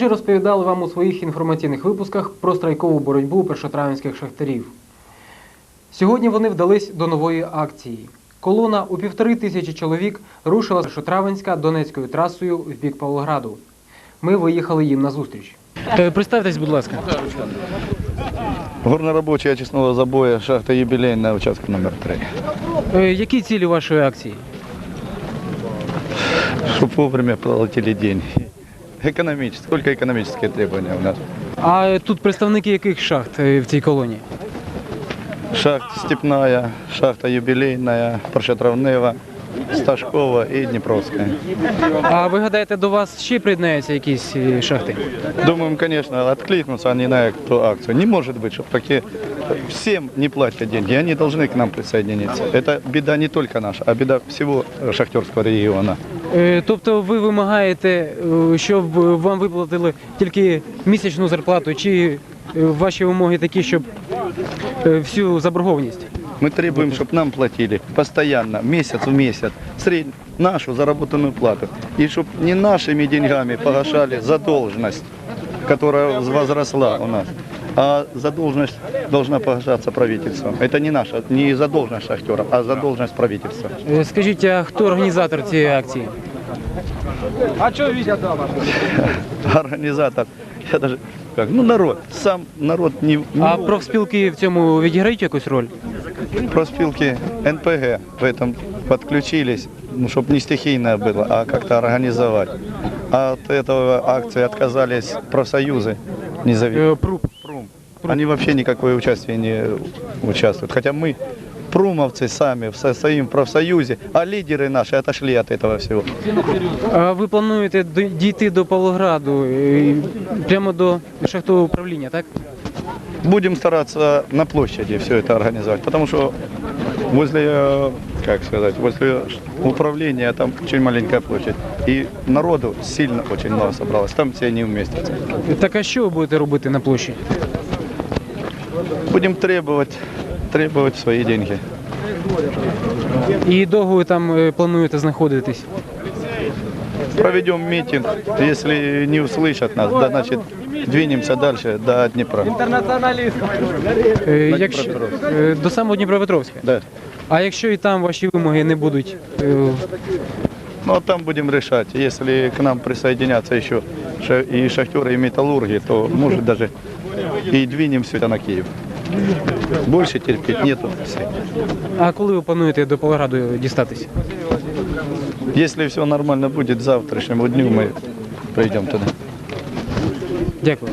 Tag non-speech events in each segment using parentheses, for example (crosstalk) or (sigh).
Вже розповідали вам у своїх інформаційних випусках про страйкову боротьбу першотравенських шахтарів. Сьогодні вони вдались до нової акції. Колона у півтори тисячі чоловік рушила з Першотравенська Донецькою трасою в бік Павлограду. Ми виїхали їм на зустріч. Представтесь, будь ласка. Горнорабочий очисного забоя, шахта юбилейная, участок номер 3. Які цілі вашої акції? Чтобы вовремя платили деньги. Экономические. Сколько экономические требования у нас? А тут представники яких шахт е, в цій колонії? Шахта Степная, шахта юбилейная, Паршатравнева, Сташкова и Днепровская. А ви гадаєте, до вас ще приєднаються якісь е, шахти? Думаем, конечно, откликнутся они на эту акцию. Не может быть, чтобы такие всем не платят деньги, они должны к нам присоединиться. Это беда не только наша, а беда всего э, шахтерского региона. Е, Тобто ви вимагаєте, е, щоб вам виплатили тільки місячну зарплату, чи е, ваші вимоги такі, щоб е, всю заборгованість? Мы требуем, чтобы нам платили постоянно, месяц в месяц, средь нашу заработанную плату. И чтобы не нашими деньгами погашали задолженность, которая возросла у нас, а задолженность должна погашаться правительством. Это не наша, не задолженность шахтера, а задолженность правительства. Е, Скажіть, а хто організатор цієї акції? (laughs) Организатор, я даже, как, ну народ, сам народ не, не А профспілки в цьому відіграють якусь роль? Проспилки НПГ в этом подключились, ну, чтобы не стихийно было, а как-то организовать. А от этого акции отказались профсоюзы независимые. Е, Пруп. Прум. Они вообще никакое участие не участвуют. Хотя мы, прумовцы, сами состоим в профсоюзе, а лидеры наши отошли от этого всего. А ви плануєте до- дійти до Павлограду, е, прямо до шахтового управління, так? Будем стараться на площади все это организовать, потому что возле, э, как сказать, возле управления там очень маленькая площадь. И народу сильно очень много собралось, там все не вместятся. Так а що ви будете робити на площі? Будем требовать, требовать свои деньги. І довго ви там е, плануєте знаходитись? Проведем митинг, если не услышат нас, да, значит, двинемся дальше до Днепра. Е, Якщо, е, до самого Дніпропетровська. Да. А якщо і там ваші вимоги не будуть е, Ну а там будем решать. Если к нам присоединятся еще ша- и шахтеры, и металлурги, то может даже и двинем все это на Киев. Больше терпеть нету. А коли ви плануєте до Павлограду дістатись? Если все нормально будет, к завтрашнему дню мы придем туда. Дякую.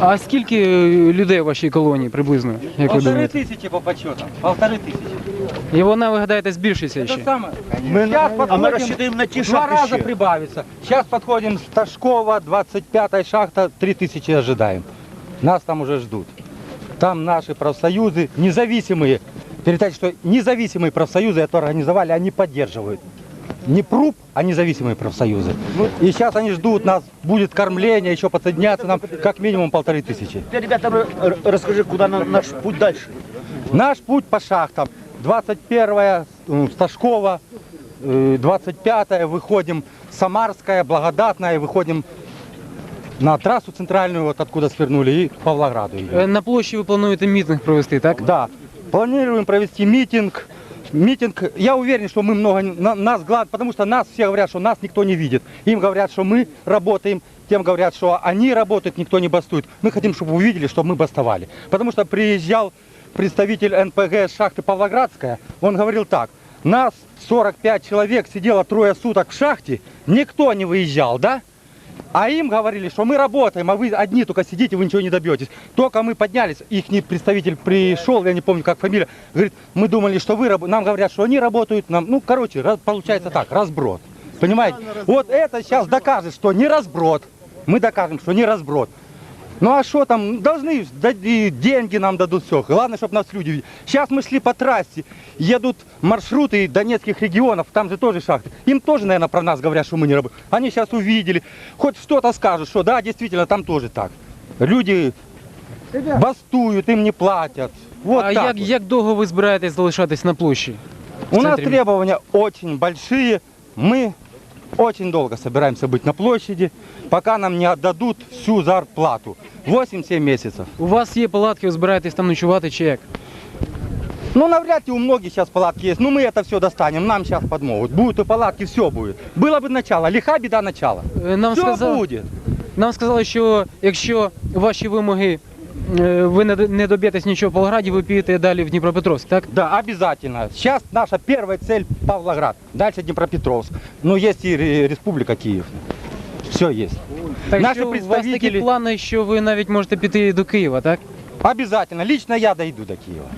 А скільки е, людей в вашій колонії приблизно, як ви Полторы думаєте? тысячи по подсчетам. Полторы тысячи. І вона, ви гадаєте, збільшиться ще? Это самое. Сейчас а мы подходим, рассчитываем на те Два шахты раза еще. прибавится. Сейчас подходим с Ташкова, 25-я шахта, 3000 ожидаем. Нас там уже ждут. Там наши профсоюзы, независимые. Передайте, что независимые профсоюзы это организовали, они поддерживают. Не ПРУП, а независимые профсоюзы. И сейчас они ждут нас, будет кормление, еще подсоединяться нам как минимум полторы тысячи. Ты, ребята, р- р- расскажи, куда на- наш путь дальше. Наш путь по шахтам. 21-я м, Сташкова, э, 25-я выходим Самарская, Благодатная, выходим на трассу центральную, вот откуда свернули, и к Павлограду. идем. Е, На площі ви плануєте мітинг провести, так? Да, планируем провести митинг. Митинг, я уверен, что мы много, на- нас глад, потому что нас все говорят, что нас никто не видит. Им говорят, что мы работаем, тем говорят, что они работают, никто не бастует. Мы хотим, чтобы увидели, что мы бастовали. Потому что приезжал представитель НПГ шахты Павлоградская, он говорил так, нас 45 человек сидело трое суток в шахте, никто не выезжал, да? А им говорили, что мы работаем, а вы одни только сидите, вы ничего не добьетесь. Только мы поднялись, их представитель пришел, я не помню, как фамилия, говорит, мы думали, что вы работаете. Нам говорят, что они работают, нам, ну, короче, получается так, разброд. Понимаете? Вот это сейчас докажет, что не разброд. Мы докажем, что не разброд. Ну а что там, должны, деньги нам дадут все. Главное, чтобы нас люди видели. Сейчас мы шли по трассе, едут маршруты донецких регионов, там же тоже шахты. Им тоже, наверное, про нас говорят, что мы не работаем. Они сейчас увидели, хоть что-то скажут, что да, действительно, там тоже так. Люди бастуют, им не платят. Вот а так як, вот. як довго ви збираєтесь залишатись на площі? У нас требования очень большие. Мы очень долго собираемся быть на площади, пока нам не отдадут всю зарплату. 8-7 месяцев. У вас є палатки, ви збираєтесь там ночувати чи як? Ну, навряд ли у многих сейчас палатки есть. Ну, мы это все достанем, нам сейчас подмогут. Будут и палатки, все будет. Было бы начало, лиха беда начала. Е, Нам Все сказали, будет. нам сказали, що якщо ваші вимоги е, ви не, д- не доб'єтесь нічого в Павлограді, ви підете далі в Дніпропетровськ, так? Да, обязательно. Сейчас наша первая цель Павлоград, дальше Днепропетровск. Ну, есть и ре- Республика Киев. Все есть. Так Наші що у вас такі представителі- плани, що ви навіть можете піти до Києва, так? Обязательно. Лично я дойду до Киева.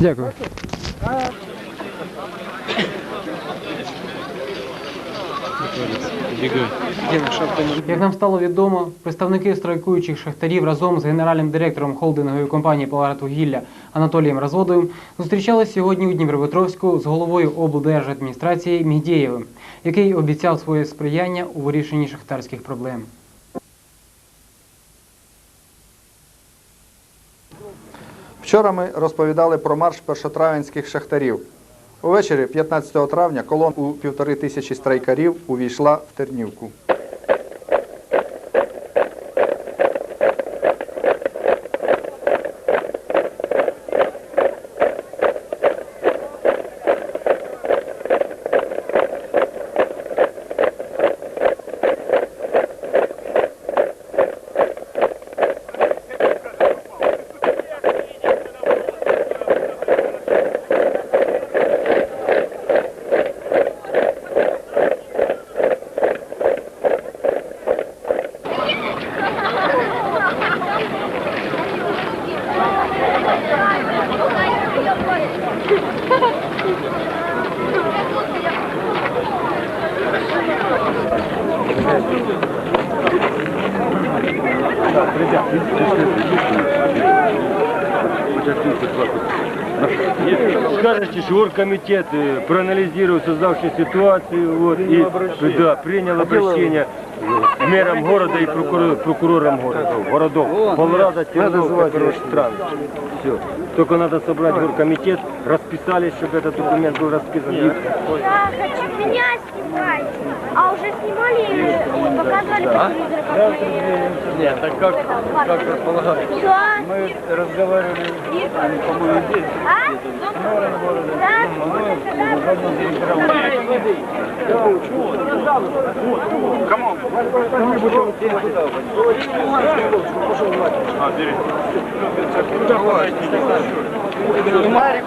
Дякую. Як нам стало відомо, представники страйкуючих шахтарів разом з генеральним директором холдингової компанії «Павлоградвугілля» Анатолієм Розводовим зустрічались сьогодні у Дніпропетровську з головою облдержадміністрації Мігдєєвим, який обіцяв своє сприяння у вирішенні шахтарських проблем. Вчора ми розповідали про марш першотравенських шахтарів. Увечері 15 травня колон у півтори тисячі страйкарів увійшла в Тернівку. Скажете, что оргкомитет э, проанализировал создавшую ситуацию вот, и да, принял обращение мэром города и прокурор- прокурором города, городов. Полрада, Терновка, короче, стран. Все. Только надо собрать горкомитет, расписались, чтобы этот документ был расписан. И Я хочу меня снимать. А уже снимали ой, показывали по телевизору, как мы... Нет, так как, как располагать? Что? Мы разговаривали, по-моему, здесь. А? Да? Где бумага?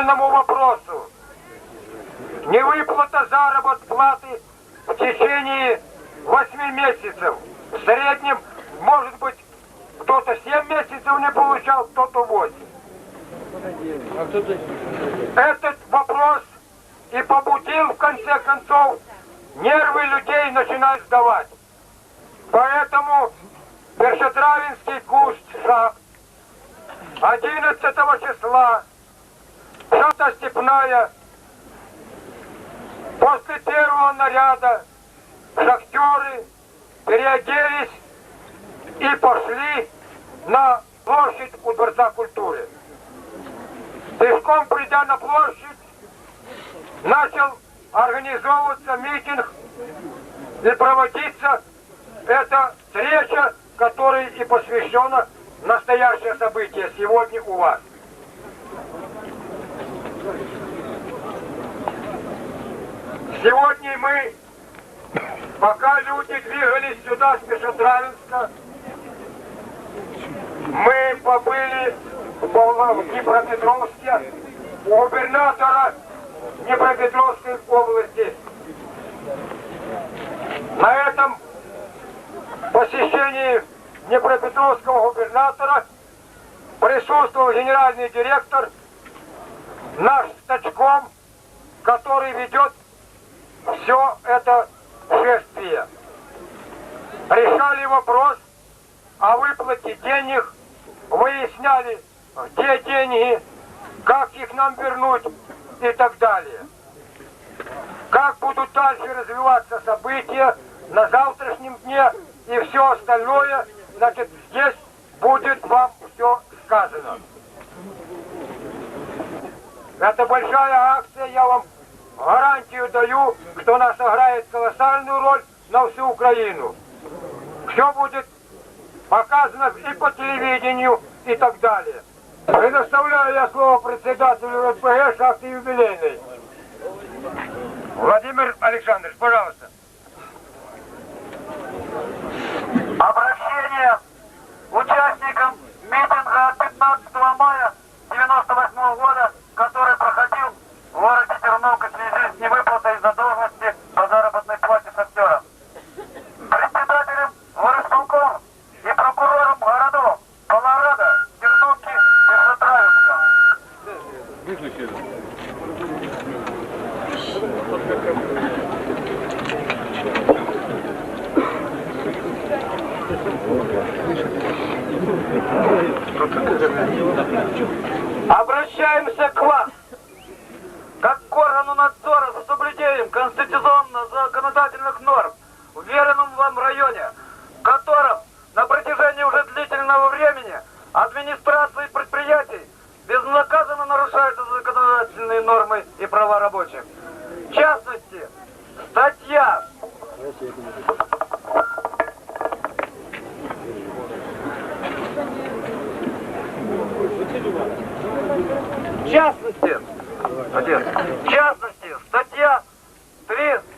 Единому вопросу. Невыплата заработной платы в течение 8 месяцев. В среднем, может быть, кто-то 7 месяцев не получал, кто-то 8. Этот вопрос и побудил, в конце концов, нервы людей начинают сдавать. Поэтому Першотравинский куст шахт 11 числа Шахта Степная. После первого наряда шахтеры переоделись и пошли на площадь у Дворца культуры. Пешком придя на площадь, начал организовываться митинг и проводиться эта встреча, которой и посвящена настоящее событие сегодня у вас. Сегодня мы, пока люди двигались сюда с Пешетравинска, мы побыли в Днепропетровске у губернатора Днепропетровской области. На этом посещении Днепропетровского губернатора присутствовал генеральный директор наш стачком, который ведет все это шествие. Решали вопрос о выплате денег, выясняли, где деньги, как их нам вернуть и так далее. Как будут дальше развиваться события на завтрашнем дне и все остальное, значит, здесь будет вам все сказано. Это большая акция, я вам гарантию даю, что она сыграет колоссальную роль на всю Украину. Все будет показано и по телевидению, и так далее. Предоставляю я слово председателю РПГ шахты юбилейной. Владимир Александрович, пожалуйста. Участникам митинга 15 мая 98 года, который проходил в городе Терновка в связи с невыплатой задолженности по заработной плате шахтерам. Председателем горосполком и прокурором городов Колорадо, Терновки и Шатраевска. Обращаемся к вам, как к органу надзора за соблюдением конституционно-законодательных норм в веренном вам районе, в котором на протяжении уже длительного времени администрации предприятий безнаказанно нарушаются законодательные нормы и права рабочих. В частности, статья В частности, в частности, статья 3, 43,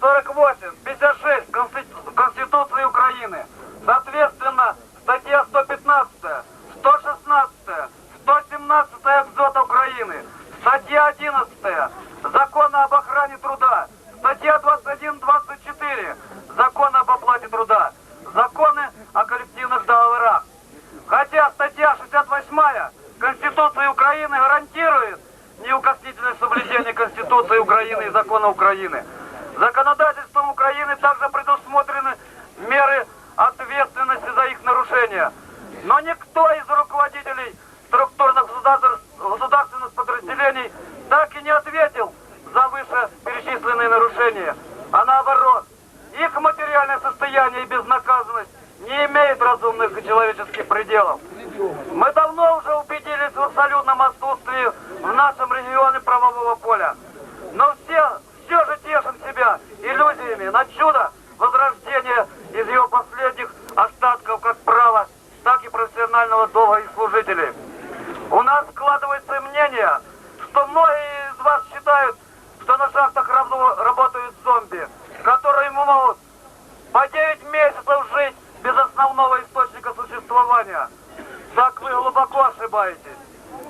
48, 56 Конститу- Конституции Украины, соответственно, статья 115, 116, 117 Экзота Украины, статья 11 Закона об охране труда, статья 21-24 Закона об оплате труда, законы о коллективных договорах. Хотя статья 68 Конституции Украины гарантирует неукоснительное соблюдение Конституции Украины и закона Украины. Законодательством Украины также предусмотрены меры ответственности за их нарушение. Но никто из руководителей структурных государств- государственных подразделений так и не ответил за вышеперечисленные нарушения. А наоборот, их материальное состояние и безнаказанность не имеют разумных и человеческих пределов. Мы давно уже убедились в абсолютном отсутствии в нашем регионе правового поля. Но все, все же тешим себя иллюзиями на чудо возрождения из его последних остатков как права, так и профессионального долга и служителей. У нас складывается мнение, что многие из вас считают, что на шахтах рабо- работают зомби, которые могут по 9 месяцев жить без основного источника существования. Так вы глубоко ошибаетесь.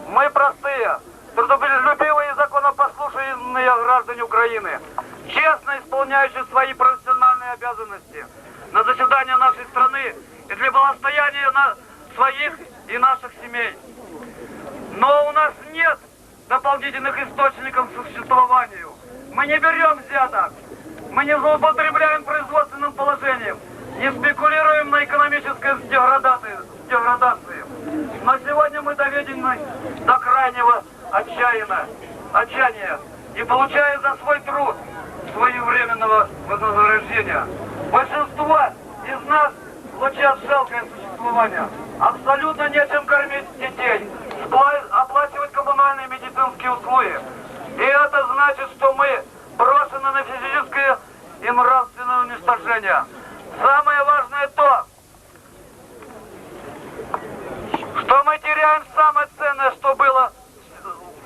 Мы простые, трудолюбивые и законопослушные граждане Украины, честно исполняющие свои профессиональные обязанности на заседание нашей страны и для благостояния на своих и наших семей. Но у нас нет дополнительных источников к существованию. Мы не берем взяток. Мы не злоупотребляем производственным положением. Не спекулируем на экономической деградации. деградации. Но сегодня мы доведены до крайнего отчаяния, отчаяния и получая за свой труд своевременного вознаграждения. Большинство из нас влачат жалкое существование. Абсолютно нечем кормить детей, оплачивать коммунальные медицинские услуги. И это значит, что мы брошены на физическое и нравственное уничтожение. Самое важное то, что мы теряем самое ценное, что было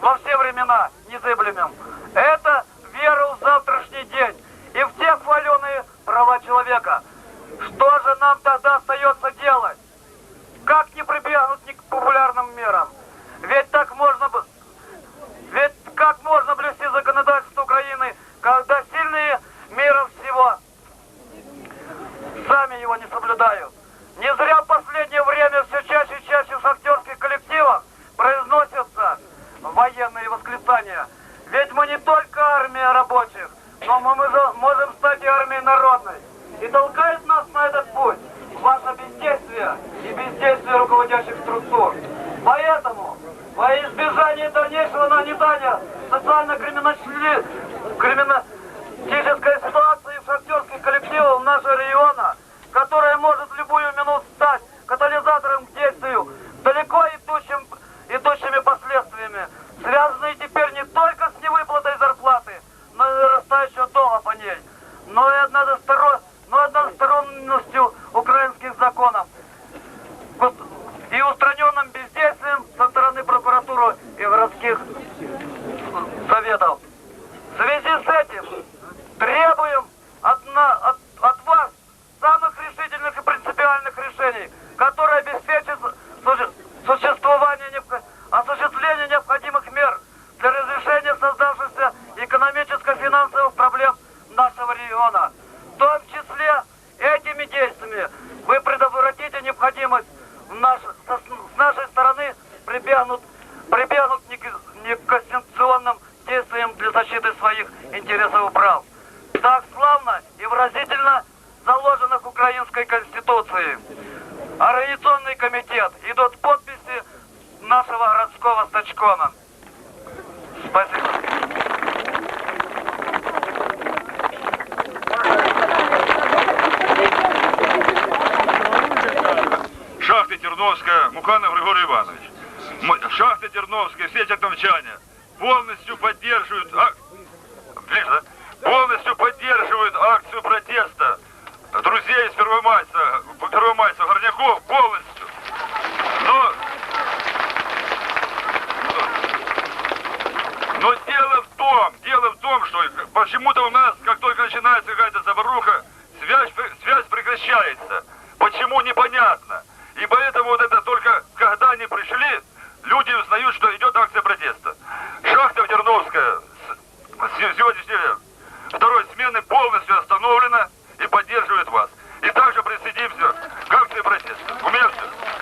во все времена незыблемым. Это веру в завтрашний день и в те хваленые права человека. Что же нам тогда остается делать? Как не прибегнуть к популярным мерам? Ведь так можно бы... шахты Терновская, Муканов Григорий Иванович. Шахты Терновская, все терновчане полностью поддерживают, ак- Ближе, да? полностью поддерживают акцию протеста друзей из Первомайца, Первомайца, Горняков полностью. Но, но дело в том, дело в том, что почему-то у нас, как только начинается какая-то заваруха, связь, связь прекращается. Почему непонятно. И поэтому вот это только когда они пришли, люди узнают, что идет акция протеста. Шахта Терновская с, с сегодняшнего второй смены полностью остановлена и поддерживает вас. И также присоединимся к акции протеста. У меня все.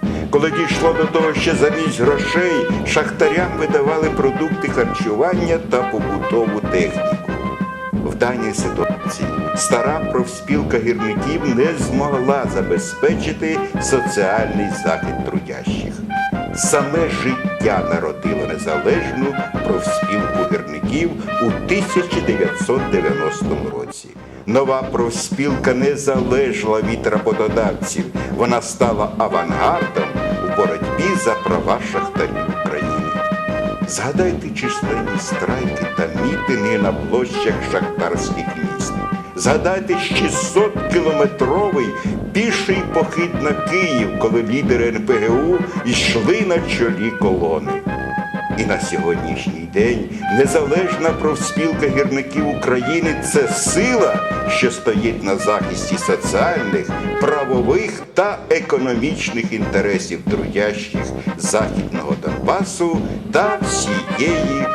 Коли дійшло до того, що замість грошей шахтарям видавали продукти харчування та побутову техніку. В даній ситуації стара профспілка гірників не змогла забезпечити соціальний захист трудящих. Саме життя народило незалежну профспілку гірників у 1990 році. Нова профспілка не залежала від роботодавців. Вона стала авангардом боротьбі за права шахтарів України. Згадайте численні страйки та мітинги на площах шахтарських міст. Згадайте 600-кілометровий піший похід на Київ, коли лідери НПГУ йшли на чолі колони. І на сьогоднішній день незалежна профспілка гірників України це сила, що стоїть на захисті соціальних, правових та економічних інтересів трудящих Західного Донбасу та всієї